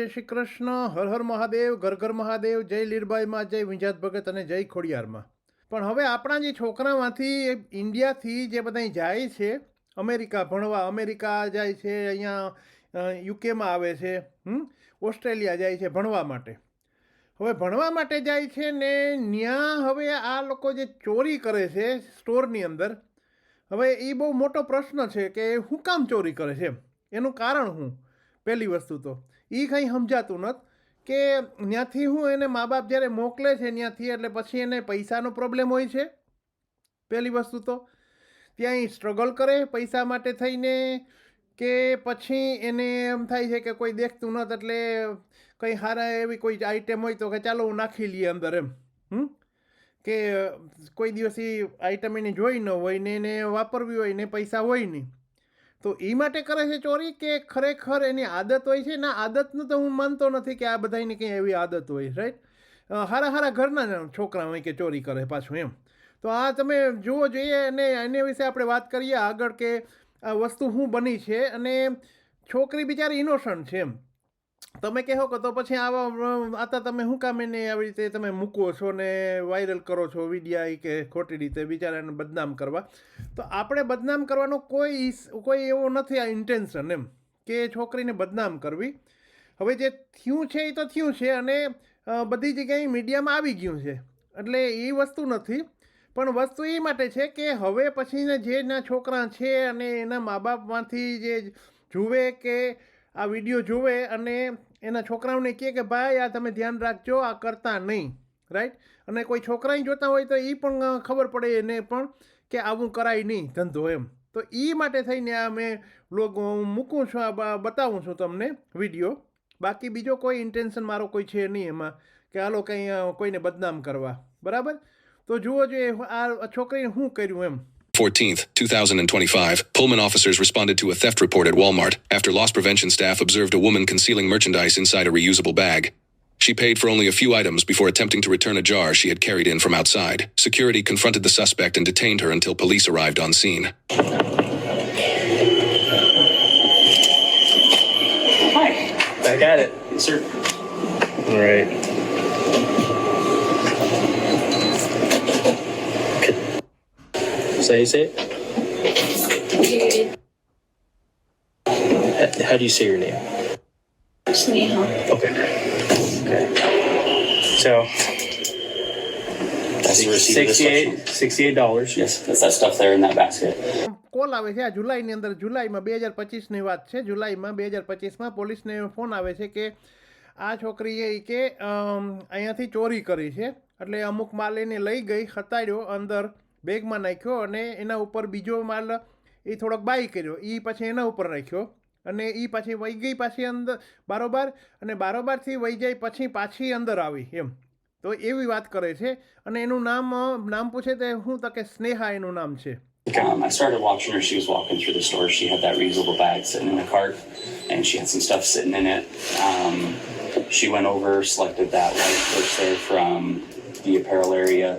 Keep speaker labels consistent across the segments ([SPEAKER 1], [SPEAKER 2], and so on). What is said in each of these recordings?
[SPEAKER 1] જય શ્રી કૃષ્ણ. હર હર મહાદેવ, ઘર ઘર મહાદેવ, જય લીરબાઈમાં જય વિંજાત ભગત અને જય ખોડિયારમાં પણ હવે આપણા જે છોકરામાંથી ઇન્ડિયાથી જે બધા જાય છે, અમેરિકા, ભણવા અમેરિકા જાય છે, અહીંયા યુકેમાં આવે છે ઓસ્ટ્રેલિયા જાય છે ભણવા માટે. હવે ભણવા માટે જાય છે ને ત્યાં હવે આ લોકો જે ચોરી કરે છે સ્ટોરની અંદર, હવે એ બહુ મોટો પ્રશ્ન છે કે શું કામ ચોરી કરે છે એનું કારણ શું પહેલી વસ્તુ તો. એ કંઈ સમજાતું નથી કે ત્યાંથી હું એને મા બાપ જ્યારે મોકલે છે ત્યાંથી એટલે પછી એને પૈસાનો પ્રોબ્લેમ હોય છે? પહેલી વસ્તુ તો. ત્યાં સ્ટ્રગલ કરે પૈસા માટે થઈને કે પછી એને એમ થાય છે કે કોઈ દેખતું નથી એટલે કંઈ સારા એવી કોઈ આઈટમ હોય તો કે ચાલો હું નાખી લઈએ અંદર એમ. હમ? કે કોઈ દિવસ એ આઈટમ એને જોઈ ન હોય ને એને વાપરવી હોય ને પૈસા હોય નહીં. તો એ માટે કરે છે ચોરી કે ખરેખર એની આદત હોય છે? ના, આદતનું તો હું માનતો નથી કે આ બધાની કંઈ એવી આદત હોય રાઈટ હારા હારા ઘરના છોકરા હોય કે ચોરી કરે પાછું એમ. તો આ તમે જુઓ જોઈએ અને એને વિશે આપણે વાત કરીએ આગળ કે આ વસ્તુ શું બની છે અને છોકરી બિચારી ઇનોસન્ટ છે એમ. તમે કહો કે તો પછી આવા આતા તમે શું કામ એને આવી રીતે તમે મૂકો છો ને વાયરલ કરો છો વિડીયા કે ખોટી રીતે બિચારાને બદનામ કરવા? તો આપણે બદનામ કરવાનો કોઈ કોઈ એવો નથી આ ઇન્ટેન્શન એમ કે છોકરીને બદનામ કરવી. હવે જે થયું છે એ તો થયું છે અને બધી જગ્યાએ મીડિયામાં આવી ગયું છે. એટલે એ વસ્તુ નથી. પણ વસ્તુ એ માટે છે કે હવે પછીના જે ના છોકરા છે અને એના મા બાપમાંથી જે જુએ કે આ વીડિયો જુએ અને એના છોકરાઓને કહે કે, ભાઈ, આ તમે ધ્યાન રાખજો, આ કરતા નહીં. રાઈટ અને કોઈ છોકરાએ જોતા હોય તો એ પણ ખબર પડે એને પણ કે આવું કરાય નહીં, ધંધો એમ. તો એ માટે થઈને આ મેં બ્લોગ મૂકું છું, આ બતાવું છું તમને વીડિયો. બાકી બીજો કોઈ ઇન્ટેન્શન મારો કોઈ છે નહીં એમાં કે હાલો કંઈ કોઈને બદનામ કરવા. બરાબર? તો જુઓ જોઈએ આ છોકરીને શું કર્યું એમ.
[SPEAKER 2] 14th, 2025, Pullman officers responded to a theft report at Walmart after loss prevention staff observed a woman concealing merchandise inside a reusable bag. She paid for only a few items before attempting to return a jar she had carried in from outside. Security confronted the suspect and detained her until police arrived on scene.
[SPEAKER 3] Hi.
[SPEAKER 4] Back at it.
[SPEAKER 3] Yes, sir.
[SPEAKER 4] All right. So you say it? H- How do you say your name?
[SPEAKER 3] Sneha.
[SPEAKER 4] Okay. Okay. So
[SPEAKER 3] That's the receipt of this
[SPEAKER 4] sixty-eight, sixty-eight dollars.
[SPEAKER 3] Yes, that's that stuff there in that basket.
[SPEAKER 1] Call આવે છે આ જુલાઈની અંદર જુલાઈમાં બે હજાર પચીસની વાત છે જુલાઈમાં બે હજાર પચીસમાં પોલીસને ફોન આવે છે કે આ છોકરીએ ઈ કે અમ, અહીંયાથી ચોરી કરી છે એટલે અમુક માલ એને લઈ ગઈ ખતાડ્યો અંદર બેગમાં નાખ્યો અને એના ઉપર બીજો માલ એ થોડોક બાય કર્યો એ પછી એના ઉપર રાખ્યો અને એ પાછી વહી ગઈ પાછી અંદર બારોબાર અને બારોબારથી વહી જાય પછી પાછી અંદર આવી એમ તો એવી વાત કરે છે અને એનું નામ નામ પૂછે તો હું તો કે સ્નેહા એનું નામ છે
[SPEAKER 3] Um, I started watching her. She was walking through the store. She had that reusable bag sitting in the cart, and she had some stuff sitting in it. Um, she went over, selected that white purse there from the apparel area,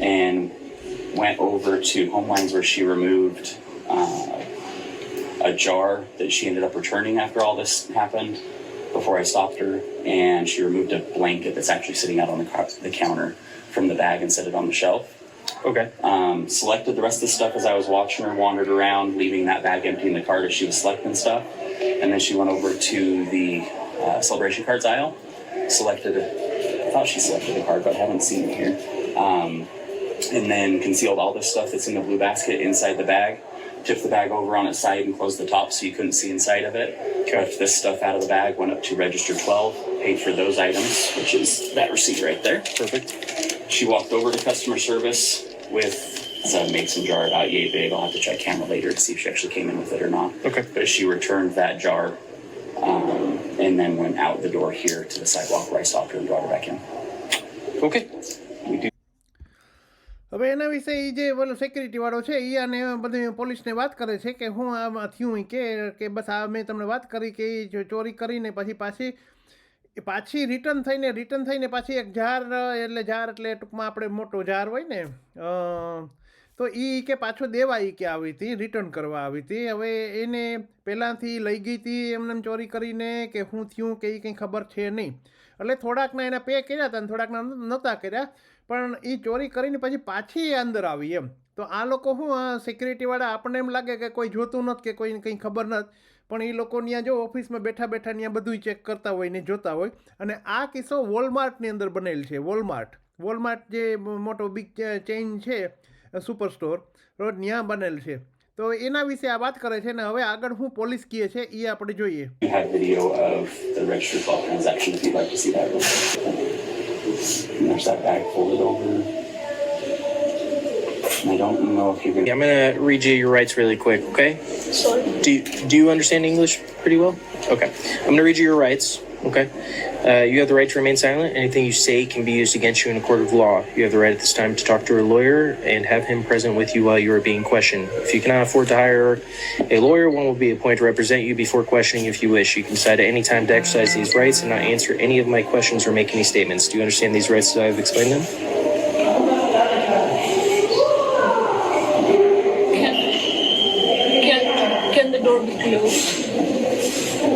[SPEAKER 3] and went over to Homelines where she removed uh, a jar that she ended up returning after all this happened. Before I stopped her, and she removed a blanket that's actually sitting out on the, the counter from the bag and set it on the shelf.
[SPEAKER 4] Okay.
[SPEAKER 3] Um, selected the rest of the stuff as I was watching her, wandered around, leaving that bag empty in the cart as she was selecting stuff. And then she went over to the uh, celebration cards aisle, selected, I thought she selected a card, but I haven't seen it here. Um, and then concealed all this stuff that's in the blue basket inside the bag. Tipped the bag over on its side and closed the top so you couldn't see inside of it. Left this stuff out of the bag, went up to register 12, paid for those items, which is that receipt right there.
[SPEAKER 4] Perfect.
[SPEAKER 3] She walked over to customer service with it's a mason jar about yay big. I'll have to check camera later to see if she actually came in with it or not.
[SPEAKER 4] Okay.
[SPEAKER 3] But she returned that jar um, and then went out the door here to the sidewalk where I stopped her and brought her back in.
[SPEAKER 4] Okay.
[SPEAKER 1] હવે એના વિશે એ જે બોલો security વાળો છે એ આને બધી પોલીસને વાત કરે છે કે હું આમાં થયું કે કે બસ આ મેં તમને વાત કરી કે એ ચોરી કરીને પછી પાછી એ પાછી રિટર્ન થઈને રિટર્ન થઈને પાછી એક જાર એટલે જાર એટલે ટૂંકમાં આપણે મોટો જાર હોય ને તો એ કે પાછો દેવા ઈ કે આવી હતી રિટર્ન કરવા આવી હતી. હવે એને પહેલાંથી લઈ ગઈ હતી એમને એમ ચોરી કરીને કે હું થયું કે એ કંઈ ખબર છે નહીં. એટલે થોડાકના એને પે કર્યા હતા ને થોડાકના નહોતા કર્યા. પણ એ ચોરી કરીને પછી પાછી અંદર આવી એમ. તો આ લોકો શું સિક્યુરિટીવાળા આપણને એમ લાગે કે કોઈ જોતું નથી કે કોઈને કંઈ ખબર નથી પણ એ લોકો ત્યાં જો ઓફિસમાં બેઠા બેઠા ત્યાં બધું ચેક કરતા હોય ને જોતા હોય. અને આ કિસ્સો વોલમાર્ટની અંદર બનેલ છે, વોલમાર્ટ. વોલમાર્ટ જે મોટો બિગ ચેઇન છે સુપર સ્ટોર રોજ ત્યાં બનેલ છે. તો એના વિશે આ વાત કરે છે ને હવે આગળ હું પોલીસ કહે છે એ આપણે જોઈએ.
[SPEAKER 3] We have video of the registered fault transaction if you'd like to see that real quick. And there's that bag folded over. I don't know if you're gonna.
[SPEAKER 4] Yeah, I'm gonna read you your rights really quick, okay?
[SPEAKER 5] Sorry.
[SPEAKER 4] Do you, do you understand English pretty well? Okay. I'm gonna read you your rights, okay? Uh, you have the right to remain silent. Anything you say can be used against you in a court of law. You have the right at this time to talk to a lawyer and have him present with you while you are being questioned. If you cannot afford to hire a lawyer, one will be appointed to represent you before questioning if you wish. You can decide at any time to exercise these rights and not answer any of my questions or make any statements. Do you understand these rights as I have explained them?
[SPEAKER 5] Can, can, the door be closed?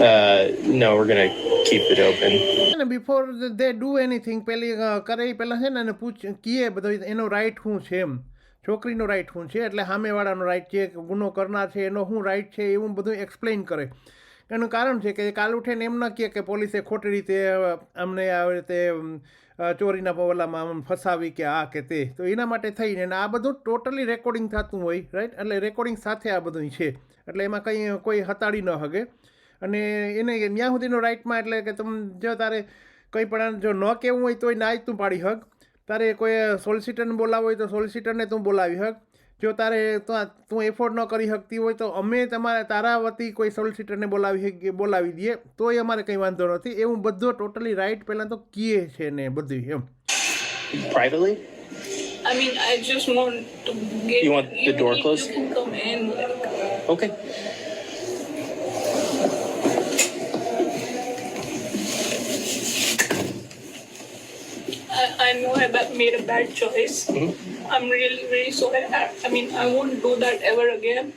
[SPEAKER 4] Uh, no, we're gonna keep it open.
[SPEAKER 1] Before they do anything પેલી અ, કરે પહેલાં છે ને એને પૂછ કીએ બધો એનો રાઈટ શું છે એમ. છોકરીનો રાઈટ શું છે? એટલે સામેવાળાનો રાઈટ છે ગુનો કરનાર છે એનો શું રાઈટ છે એવું બધું એક્સપ્લેન કરે. એનું કારણ છે કે કાલ ઉઠીને એમ ન કહે કે પોલીસે ખોટી રીતે અમને આવી રીતે ચોરીના પવલામાં આમ ફસાવી કે આ કે તે. તો એના માટે થઈને આ બધું ટોટલી રેકોર્ડિંગ થતું હોય રાઈટ એટલે રેકોર્ડિંગ સાથે આ બધું છે. એટલે એમાં કંઈ કોઈ હતાડી ન હગે. અને એને ત્યાં સુધીનો રાઇટમાં એટલે કે તમે જો તારે કંઈ પણ જો ન કહેવું હોય તોય ના જ તું પાડી હક તારે કોઈ સોલિસિટરને બોલાવવું હોય તો સોલિસિટરને તું બોલાવી હક જો તારે તો તું એફોર્ડ ન કરી શકતી હોય તો અમે તમારે તારા વતી કોઈ સોલિસિટરને બોલાવી બોલાવી દઈએ તોય અમારે કંઈ વાંધો નથી એવું બધો ટોટલી રાઈટ પહેલાં તો કીએ છે ને બધું એમ
[SPEAKER 4] Privately?
[SPEAKER 5] I mean, I just want to get.
[SPEAKER 4] You want the door closed?
[SPEAKER 5] You can come in. Like,
[SPEAKER 4] Okay.
[SPEAKER 5] I, know I made a bad choice. Mm-hmm. I'm really, really sorry. I, I mean, I won't do that ever again.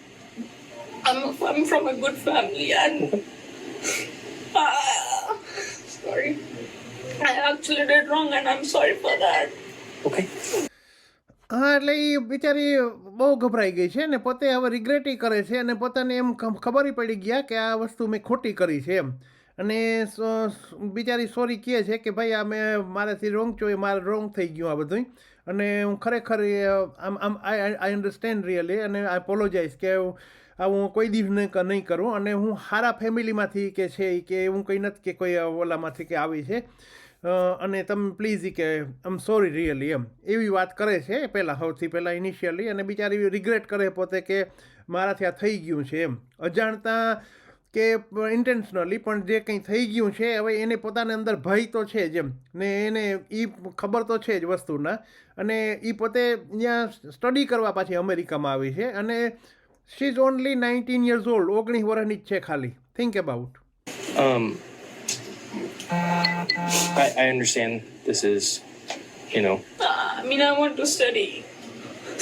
[SPEAKER 5] I'm, I'm from a good family and. Uh, sorry. I actually did wrong and I'm sorry for that.
[SPEAKER 4] Okay.
[SPEAKER 1] હા એટલે એ બિચારી બહુ ગભરાઈ ગઈ છે ને પોતે હવે રિગ્રેટી કરે છે અને પોતાને એમ ખબર પડી ગયા કે આ વસ્તુ મેં ખોટી કરી છે એમ અને બિચારી સોરી કહે છે કે ભાઈ, આ મેં મારાથી રોંગ છો એ મારે રોંગ થઈ ગયું આ બધું અને હું ખરેખર આમ આમ આઈ આઈ અન્ડરસ્ટેન્ડ રિયલી અને આઈ અપોલોજાઇઝ કે આ હું કોઈ દિવસ નહીં નહીં કરું. અને હું સારા ફેમિલીમાંથી કે છે કે હું કંઈ નથી કે કોઈ ઓલામાંથી કે આવી છે. અને તમે પ્લીઝ કે આમ સોરી રિયલી એમ. એવી વાત કરે છે પહેલાં, સૌથી પહેલાં ઇનિશિયલી અને બિચારી રિગ્રેટ કરે પોતે કે મારાથી આ થઈ ગયું છે એમ. અજાણતા કે ઇન્ટેન્શનલી પણ જે કંઈ થઈ ગયું છે હવે એને પોતાની અંદર ભય તો છે જ એમ ને એને એ ખબર તો છે જ વસ્તુના અને એ પોતે ત્યાં સ્ટડી કરવા પાછી અમેરિકામાં આવી છે અને she is only nineteen years old ઓગણીસ વર્ષની જ છે ખાલી think about
[SPEAKER 4] Um, I, I understand this is, you know,
[SPEAKER 5] Ah, I mean, I want to study.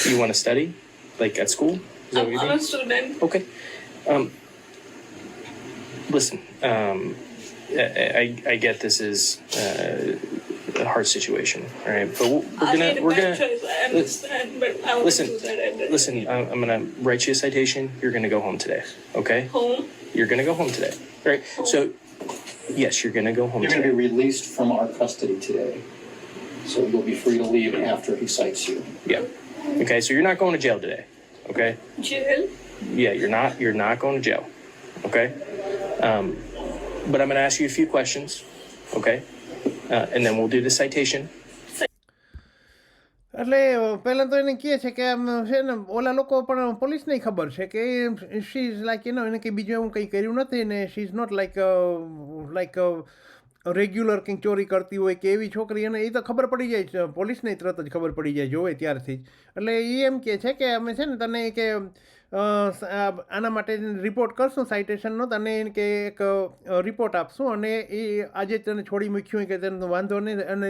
[SPEAKER 4] you want to study, like at school. Is that what
[SPEAKER 5] I'm,
[SPEAKER 4] you
[SPEAKER 5] I'm a student.
[SPEAKER 4] Okay. Um, listen, um, I, I, I get this is uh, a hard situation, all right? But we're
[SPEAKER 5] I
[SPEAKER 4] gonna
[SPEAKER 5] made a
[SPEAKER 4] we're gonna
[SPEAKER 5] choice. I understand, but I
[SPEAKER 4] listen.
[SPEAKER 5] do that ever.
[SPEAKER 4] Listen, I'm, I'm gonna write you a citation. You're gonna go home today. Okay?
[SPEAKER 5] Home.
[SPEAKER 4] You're gonna go home today. All right. So, yes, you're gonna go home
[SPEAKER 6] You're going to be released from our custody today. So you'll be free to leave after he cites you.
[SPEAKER 4] Yeah. Okay. So you're not going to jail today. Okay.
[SPEAKER 5] Jail.
[SPEAKER 4] Yeah, you're not. You're not going to jail. Okay. Um, but I'm gonna ask you a few questions. Okay. Uh, and then we'll do the citation.
[SPEAKER 1] એટલે પહેલાં તો એને કહે છે કે આમ છે ને ઓલા લોકો પણ પોલીસને ખબર છે કે શી ઇઝ લાઈક એનો એને કંઈ બીજું એવું કંઈ કર્યું નથી ને she is not like like regular કંઈક ચોરી કરતી હોય કે એવી છોકરી એને એ તો ખબર પડી જાય છે પોલીસને તરત જ ખબર પડી જાય જોવે ત્યારથી જ એટલે એ એમ કહે છે કે અમે છે ને તને કે આના માટે રિપોર્ટ કરશું સાઇટેશનનો તને એને કે એક રિપોર્ટ આપશું. અને એ આજે તને છોડી મૂક્યું કે તને વાંધો નહીં, અને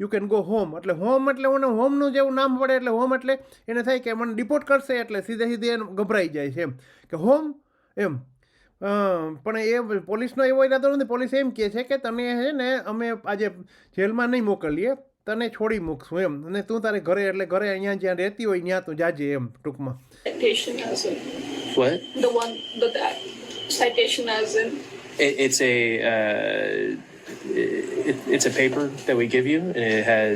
[SPEAKER 1] યુ કેન ગો હોમ એટલે હોમ એટલે મને હોમનું જેવું નામ પડે, એટલે હોમ એટલે એને થાય કે મને ડિપોર્ટ કરશે, એટલે સીધે સીધે એને ગભરાઈ જાય છે એમ. કે હોમ એમ. પણ એ પોલીસનો એવો ઈરાદો નથી. પોલીસ એમ કહે છે કે તને છે ને, અમે આજે જેલમાં નહીં મોકલીએ. તને છોડી મૂકશું એમ અને તું તારે ઘરે એટલે ઘરે અહીંયા જ્યાં રહેતી હોય ત્યાં તું જાજે એમ ટૂંકમાં
[SPEAKER 5] Citation as in
[SPEAKER 4] What?
[SPEAKER 5] the one the that citation as in
[SPEAKER 4] It, it's a uh, it, it's a paper that we give you, and it has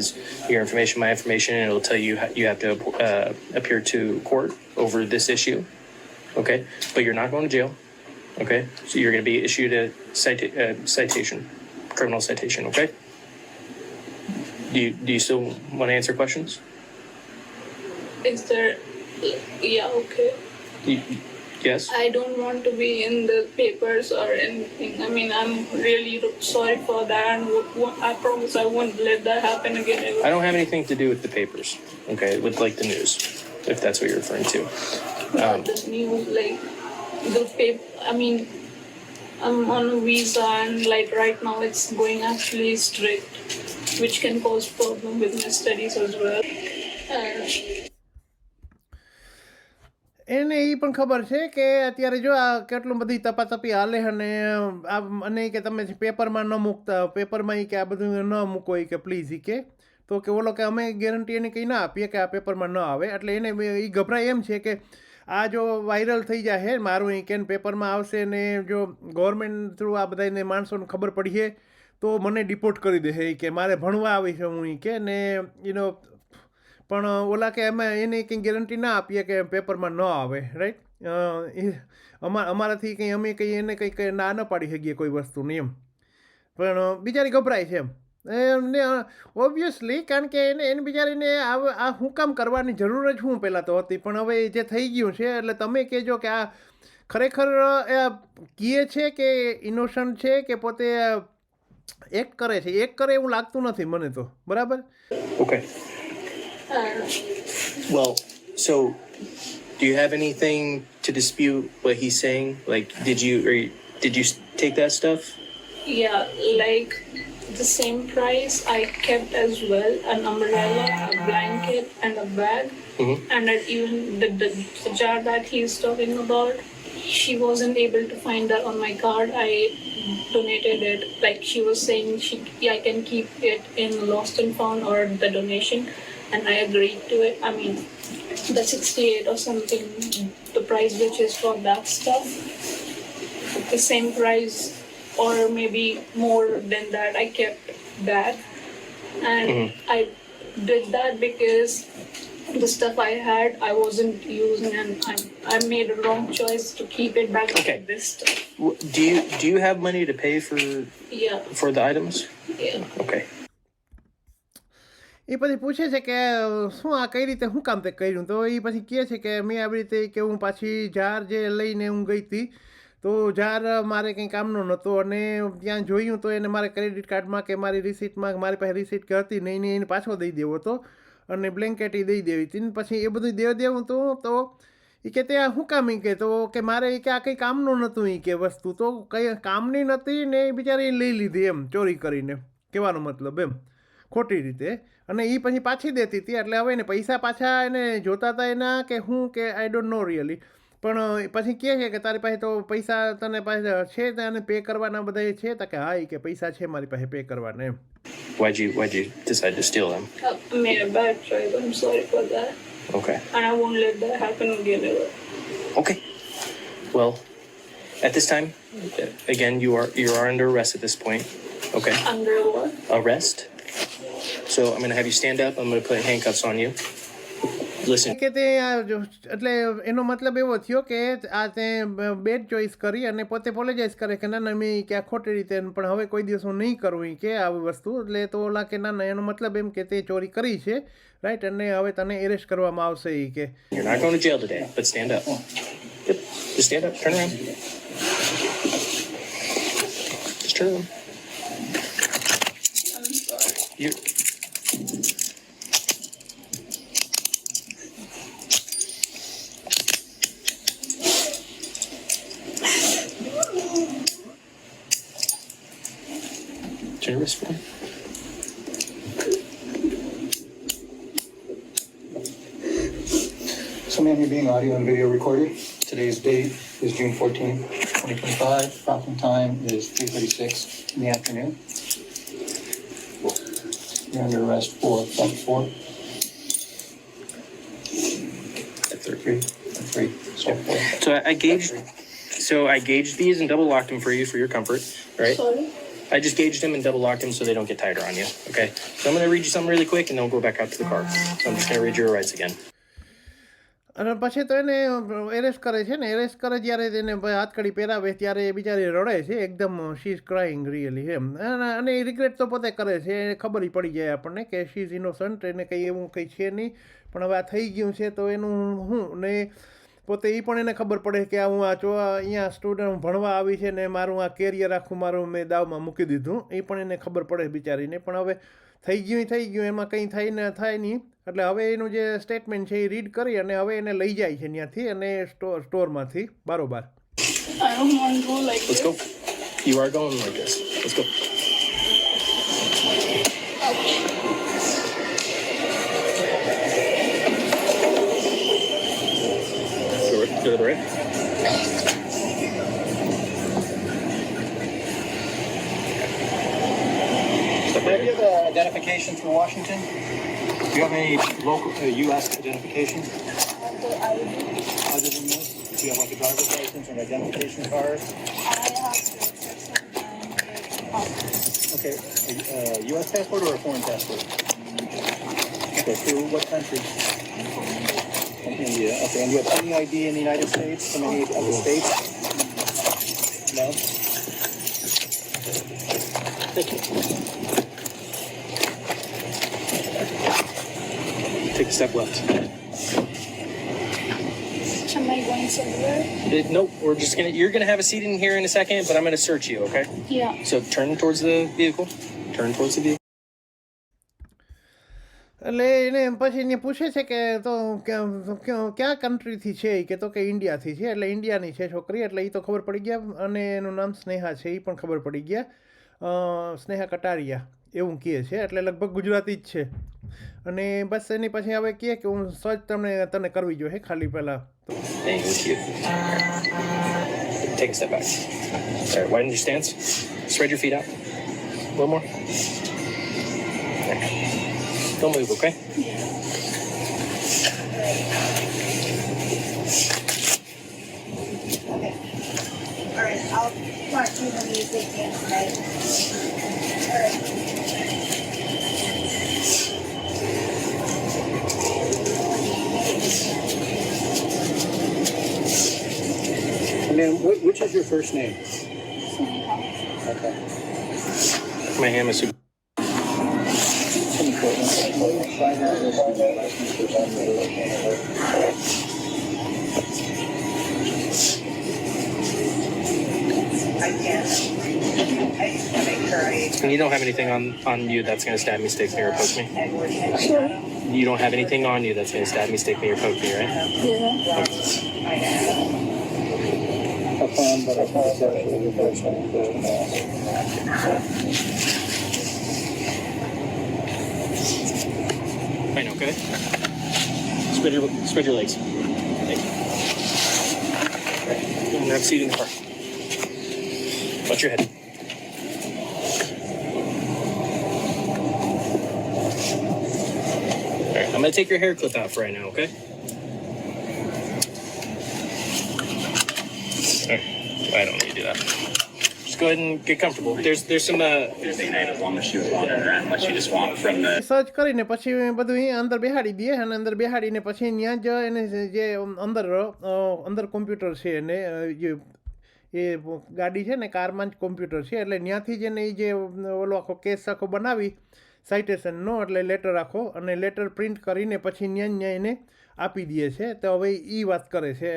[SPEAKER 4] your information, my information, and it'll tell you how you have to uh, appear to court over this issue. Okay, but you're not going to jail. Okay, so you're going to be issued a cita- uh, citation, criminal citation. Okay. Do you do you still want to answer questions?
[SPEAKER 5] is there yeah okay
[SPEAKER 4] You, yes.
[SPEAKER 5] I don't want to be in the papers or anything. I mean, I'm really sorry for that, and wo- wo- I promise I won't let that happen again.
[SPEAKER 4] I don't have anything to do with the papers. Okay, with like the news, if that's what you're referring to. Um,
[SPEAKER 5] the news, like the paper. I mean, I'm on a visa, and like right now, it's going actually strict, which can cause problem with my studies as well. And
[SPEAKER 1] એને એ પણ ખબર છે કે અત્યારે જો આ કેટલું બધી તપાતપી હાલે અને આ અને કે તમે પેપરમાં ન મૂકતા, પેપરમાં એ કે આ બધું ન મૂકો એ કે પ્લીઝ ઈ કે. તો કે ઓલો કે અમે ગેરંટી એને કંઈ ના આપીએ કે આ પેપરમાં ન આવે. એટલે એને એ ગભરાય એમ છે કે આ જો વાયરલ થઈ જાય મારું એ કે ને પેપરમાં આવશે ને જો ગવર્મેન્ટ થ્રુ આ બધાને માણસોને ખબર પડીએ તો મને ડિપોર્ટ કરી દે ઈ કે, મારે ભણવા આવી છે હું કે ને યુનો પણ ઓલા કે અમે એને કંઈ ગેરંટી ના આપીએ કે પેપરમાં ન આવે રાઈટ અમા, અમારાથી કંઈ અમે કંઈ એને કંઈ કંઈ ના, ન પાડી શકીએ કોઈ વસ્તુની એમ. પણ બિચારી ગભરાય છે એમ. એમને ઓબ્વિયસલી કારણ કે એને એને બિચારીને આ હું કામ કરવાની જરૂર જ હું પહેલાં તો હતી, પણ હવે જે થઈ ગયું છે, એટલે તમે કહેજો કે આ ખરેખર, એ કહે છે કે ઇનોસન્ટ છે કે પોતે એક્ટ કરે છે એક્ટ કરે એવું લાગતું નથી મને તો બરાબર
[SPEAKER 4] okay.
[SPEAKER 5] and
[SPEAKER 4] Well, so do you have anything to dispute what he's saying? Like, did you or you- did you s- take that stuff?
[SPEAKER 5] Yeah, like the same price I kept as well an umbrella, a blanket, and a bag.
[SPEAKER 4] Mhm.
[SPEAKER 5] And that even the, the, the jar that he's talking about, she wasn't able to find that on my card. I donated it. Like she was saying, she yeah, I can keep it in lost and found or the donation, and I agreed to it. I mean, the 68 or something, the price which is for that stuff the same price or maybe more than that i kept that and mm-hmm. i did that because the stuff i had i wasn't using and i, I made a wrong choice to keep it back
[SPEAKER 4] Okay.
[SPEAKER 5] to this stuff
[SPEAKER 4] W- Do you do you have money to pay for
[SPEAKER 5] yeah
[SPEAKER 4] for the items?
[SPEAKER 5] yeah
[SPEAKER 4] Okay.
[SPEAKER 1] એ પછી પૂછે છે કે શું આ કઈ રીતે શું કામ તે કર્યું તો એ પછી કહે છે કે મેં આવી રીતે કે હું પાછી જાર જે લઈને હું ગઈ હતી તો જાર મારે કંઈ કામનો નહોતો અને ત્યાં જોયું તો એને મારે ક્રેડિટ કાર્ડમાં કે મારી રિસીટમાં મારી પાસે રિસીટ કે હતી નહીં નહીં એને પાછો દઈ દેવો હતો અને બ્લેન્કેટ એ દઈ દેવી. હતી પછી એ બધું દેવા દેવું તો તો એ કે તે શું કામ ઈ કે? તો કે મારે એ કે આ કંઈ કામનું નહોતું એ કે વસ્તુ. તો કંઈ કામની નથી ને એ બિચારી લઈ લીધી એમ ચોરી કરીને. કહેવાનો મતલબ એમ. ખોટી રીતે. અને એ પછી પાછી દેતી હતી એટલે હવે એને પૈસા પાછા એને જોતા હતા એના કે હું કે આઈ ડોન્ટ નો રિયલી પણ અ, પછી કહે છે કે તારી પાસે તો પૈસા તને પાસે છે તને પે કરવાના બધા છે તો કે હા ઈ કે પૈસા છે મારી પાસે પે કરવાના એમ
[SPEAKER 4] Why'd you why'd you decide to steal them?
[SPEAKER 5] i made a bad choice i'm sorry for that
[SPEAKER 4] Okay.
[SPEAKER 5] and i won't let that happen again ever
[SPEAKER 4] Okay. Well, at this time, uh, again, you are you are under arrest at this point. Okay.
[SPEAKER 5] under what
[SPEAKER 4] Arrest. So I'm gonna have you stand up. I'm gonna put handcuffs on you. Listen.
[SPEAKER 1] કે તે આ જો- એટલે એનો મતલબ એવો થયો કે આ તે બેડ ચોઈસ કરી અને પોતે પોલેજાઇઝ કરે કે ના ના મેં ક્યાં ખોટી રીતે પણ હવે કોઈ દિવસ હું નહીં કરું કે આવી વસ્તુ એટલે તો ઓલા કે ના ના એનો મતલબ એમ કે તે ચોરી કરી છે રાઈટ અને હવે તને એરેસ્ટ કરવામાં આવશે એ કે
[SPEAKER 4] You're not going to jail today, but stand up. Yep. Just stand up. Turn around. Just turn around. You. Turn your wrist for me.
[SPEAKER 7] So ma'am, you're being audio and video recorded. Today's date is June 14, 2025. Prompting time is 3:36 in the afternoon. You're under arrest for theft four,
[SPEAKER 4] At
[SPEAKER 7] three, and three, step four.
[SPEAKER 4] So I, I gauged. So I gauged these and double locked them for you for your comfort, right?
[SPEAKER 5] Sorry.
[SPEAKER 4] I just gauged them and double locked them so they don't get tighter on you. Okay. So I'm gonna read you something really quick and then we'll go back out to the car. So I'm just gonna read your rights again.
[SPEAKER 1] અને પછી તો એને arrest કરે છે ને arrest કરે જ્યારે તેને હાથકડી પહેરાવે ત્યારે એ બિચારી રડે છે એકદમ શી ઇઝ ક્રાઇંગ રિયલી એમ અને અને એ રિગ્રેટ તો પોતે કરે છે એને ખબર ય પડી જાય આપણને કે શી ઇઝ ઇનોસન્ટ એને કંઈ એવું કંઈ છે નહીં પણ હવે આ થઈ ગયું છે તો એનું શું ને પોતે એ પણ એને ખબર પડે કે આ હું આ ચો અહીંયા સ્ટુડન્ટ ભણવા આવી છે ને મારું આ કેરિયર આખું મારું મેં દાવમાં મૂકી દીધું એ પણ એને ખબર પડે બિચારીને પણ હવે થઈ ગયું થઈ ગયું એમાં કંઈ થાય ને થાય નહીં એટલે હવે એનું જે સ્ટેટમેન્ટ છે એ રીડ કરી અને હવે એને લઈ જાય છે ત્યાંથી અને સ્ટોર સ્ટોરમાંથી બારોબાર
[SPEAKER 5] I don't want to go like
[SPEAKER 4] Let's
[SPEAKER 5] this.
[SPEAKER 4] go. You are going like this. Let's go. Go, right- the right.
[SPEAKER 7] Do you have uh, identification for Washington? Do you have any local, uh, US identification other than this? Do you have like a driver's license or an identification card? I have Okay, a uh, US passport or a foreign passport? Okay, through what country? India. Okay, and you have any ID in the United States, from any other states? No?
[SPEAKER 4] Thank you. Take a step left.
[SPEAKER 5] Am I going somewhere?
[SPEAKER 4] Uh, nope, we're just gonna, you're gonna have a seat in here in a second, but I'm gonna search you, okay?
[SPEAKER 5] Yeah.
[SPEAKER 4] So turn towards the vehicle. Turn towards the vehicle.
[SPEAKER 1] એટલે એને પછી એને પૂછે છે કે તો ક્યાં કન્ટ્રીથી છે એ કે તો કે ઇન્ડિયાથી છે એટલે ઇન્ડિયાની છે છોકરી એટલે એ તો ખબર પડી ગયા અને એનું નામ સ્નેહા છે એ પણ ખબર પડી ગયા સ્નેહા કટારિયા એવું કહે છે એટલે લગભગ ગુજરાતી જ છે અને બસ એની પછી હવે કહે કે હું સર્ચ તમને તને કરવી જોઈએ ખાલી પહેલાં.
[SPEAKER 4] Take a step back. All right, widen your stance. Spread your feet out. A little more. There. Don't move, okay?
[SPEAKER 8] Okay. All right, I'll start to the music in, okay? All right.
[SPEAKER 7] And then, wh- which is your first name? Okay.
[SPEAKER 4] My name is on, you that's gonna stab me, stick me, or poke me.
[SPEAKER 8] Henry.
[SPEAKER 4] You don't have anything on you that's gonna stab me, stick me, or poke me, right?
[SPEAKER 5] Yeah.
[SPEAKER 8] I know.
[SPEAKER 7] Have I think it's actually your first name.
[SPEAKER 4] Fine, okay? Spread your, spread your legs. Thank you. And have a seat in the car. Watch your head. Alright, I'm gonna take your hair clip out for right now, okay? Alright, I don't need to do that. Just go ahead and get comfortable. There's there's some uh
[SPEAKER 3] Thursday night as long as she was walking around, unless you just walk from the
[SPEAKER 1] search કરીને પછી બધું અહીં અંદર બેહાડી દે અને અંદર બેહાડીને પછી ત્યાં જ એને જે અંદર અ, અંદર કોમ્પ્યુટર છે એને અ, જે એ ગાડી છે ને કારમાં જ કોમ્પ્યુટર છે એટલે ત્યાંથી જ એને ઈ જે ઓલો આખો કેસ આખો બનાવી સાઇટેશનનો એટલે લેટર આખો અને લેટર પ્રિન્ટ કરીને પછી ત્યાં જ ત્યાં એને આપી દે છે તો હવે એ વાત કરે છે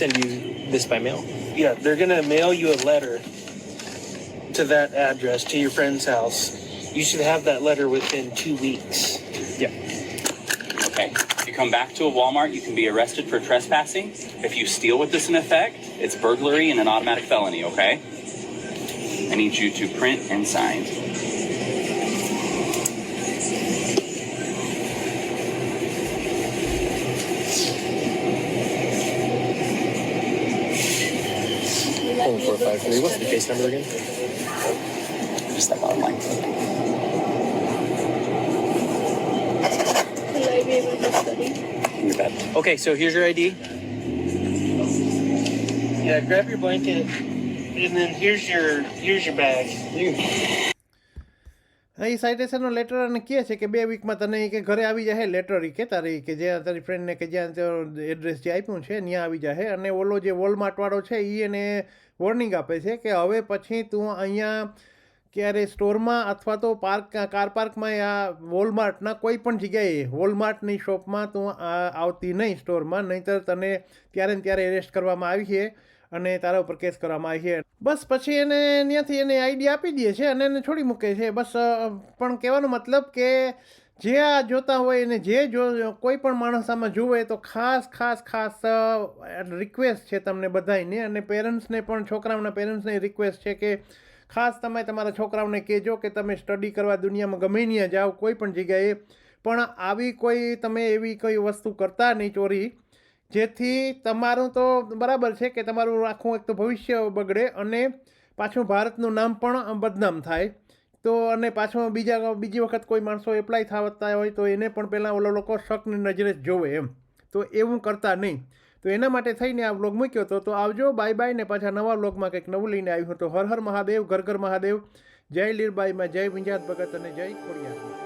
[SPEAKER 4] send you this by mail. Yeah, they're gonna mail you a letter to that address to your friend's house. You should have that letter within two weeks. Yeah.
[SPEAKER 3] Okay. If you come back to a Walmart, you can be arrested for trespassing. If you steal with this in effect, it's burglary and an automatic felony, okay? I need you to print and sign.
[SPEAKER 4] Three. What's the case number again?
[SPEAKER 3] Just that bottom line.
[SPEAKER 5] Will I be able to study?
[SPEAKER 3] You bet.
[SPEAKER 4] Okay, so here's your ID. Yeah, grab your blanket, and then here's your here's your bag. You can
[SPEAKER 1] અહીં સાઇટેશનનો letter અને કહે છે કે બે વીકમાં તને કે ઘરે આવી જાય લેટર એ કે તારી કે જ્યાં તારી ફ્રેન્ડને કે જ્યાં એડ્રેસ જે આપ્યું છે ત્યાં આવી જાય અને ઓલો જે વોલમાર્ટવાળો છે એ એને વોર્નિંગ આપે છે કે હવે પછી તું અહીંયા ક્યારે સ્ટોરમાં અથવા તો પાર્ક કાર પાર્કમાં આ વોલમાર્ટના કોઈ પણ જગ્યાએ વોલમાર્ટની શોપમાં તું આવતી નહીં સ્ટોરમાં નહીંતર તને ત્યારે ને ત્યારે એરેસ્ટ કરવામાં આવી છે. અને તારા ઉપર કેસ કરવામાં આવે છે. બસ પછી એને ત્યાંથી એને આઈડિયા આપી દે છે અને એને છોડી મૂકે છે. બસ પણ કહેવાનો મતલબ કે જે આ જોતા હોય એને જે જો, કોઈ પણ માણસ આમાં જુએ તો ખાસ ખાસ ખાસ રિક્વેસ્ટ છે તમને બધાયને. અને પેરેન્ટ્સને પણ, છોકરાઓના પેરેન્ટ્સને રિક્વેસ્ટ છે કે ખાસ તમે તમારા છોકરાઓને કહેજો કે તમે સ્ટડી કરવા દુનિયામાં ગમે ત્યાં જાઓ, કોઈ પણ જગ્યાએ. પણ આવી કોઈ તમે એવી કોઈ વસ્તુ કરતા નહીં ચોરી. જેથી તમારું તો બરાબર છે કે તમારું આખું એક તો ભવિષ્ય બગડે અને પાછું ભારતનું નામ પણ બદનામ થાય. તો અને પાછું બીજા બીજી વખત કોઈ માણસો એપ્લાય થતા હોય તો એને પણ પહેલાં ઓલા લોકો શકની નજરે જોવે એમ. તો એવું કરતા નહીં. તો એના માટે થઈને આ વ્લોગ મૂક્યો હતો તો આવજો. બાય બાય ને પાછા નવા વ્લોગમાં કંઈક નવું લઈને આવ્યું હતું. હર હર મહાદેવ, ઘર ઘર મહાદેવ. જય લીરબાઈમાં જય વિંજાત ભગત અને જય ખોડિયાર.